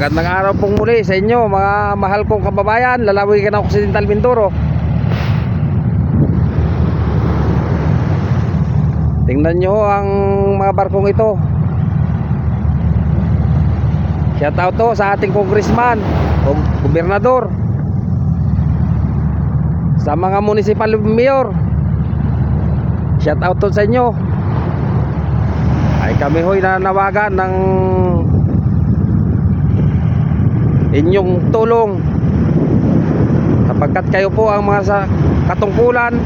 Magandang araw pong muli sa inyo mga mahal kong kababayan. Lalawigan ng Occidental Mindoro. Tingnan nyo ang mga barkong ito. Shout out to sa ating congressman o gobernador Sa mga municipal mayor. Shout out to sa inyo. Ay kami ho'y nanawagan ng inyong tulong. Sapagkat kayo po ang mga sa katungkulan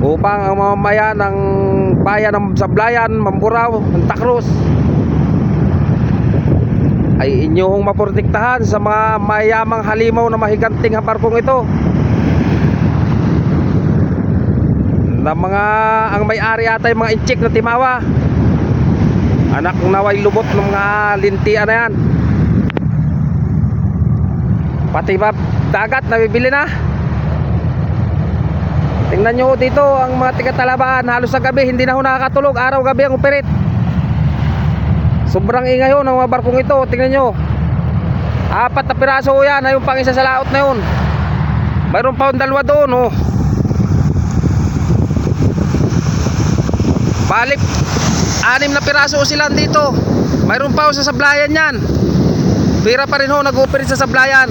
upang ang mamamayan ng bayan ng Sablayan, Mamburao, Santa Cruz ay inyong maprotektahan sa mga mayamang halimaw na mahiganting barkong ito na mga ang may-ari ata yung mga inchik na timawa. Anak ng naway lubot ng mga lintian na yan Pati ba dagat nabibili na? Tingnan nyo dito ang mga tiga Talabaan halos sa gabi hindi na ho nakakatulog araw gabi ang operate. Sobrang ingay ho ng mga barkong ito. Tingnan nyo. Apat na piraso ho yan. Ayun pang isa sa laot na yun. Mayroon pa yung dalawa doon oh. Balik. Anim na piraso ho sila dito. Mayroon pa sa sablayan yan. Pira pa rin ho nag-operate sa sablayan.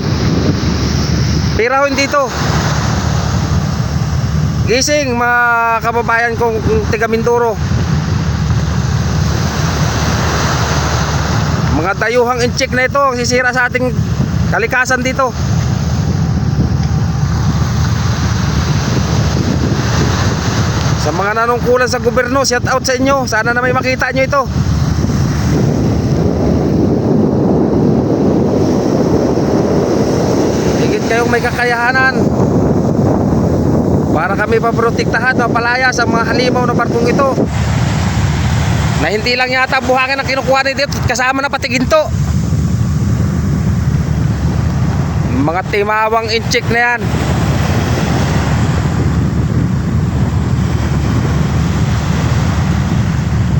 Pira ho dito. Gising mga kababayan kong tiga Mindoro. Mga dayuhang incheck na ito sisira sa ating kalikasan dito. Sa mga nanungkulan sa gobyerno, shout out sa inyo. Sana na may makita nyo ito. Kayong may kakayahanan. Para kami paprotektahan mapalaya sa mga halimaw na barkong ito. Na hindi lang yata buhangin ang kinukuha ni dito kasama na pati ginto. Mga timawang inchik na yan.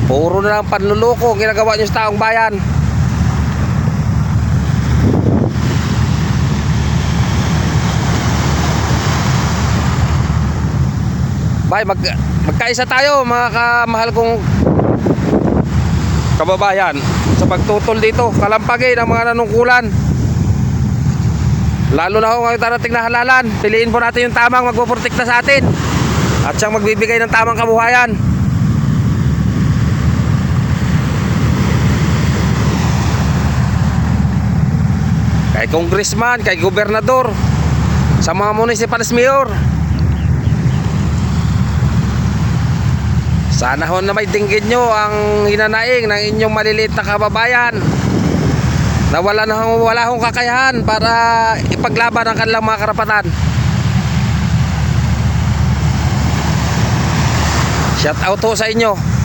Puro na lang panluloko ginagawa nyo sa taong bayan Bay, mag magkaisa tayo mga kamahal kong kababayan sa pagtutol dito, kalampagin ang mga nanungkulan. Lalo na kung ngayon darating na halalan, piliin po natin yung tamang magpoprotekta sa atin at siyang magbibigay ng tamang kabuhayan. Kay congressman, kay gobernador, sa mga municipal mayor, Sana ho na may dinggin nyo ang hinanaing ng inyong maliliit na kababayan na wala na wala hong kakayahan para ipaglaban ang kanilang mga karapatan. Shout out ho sa inyo.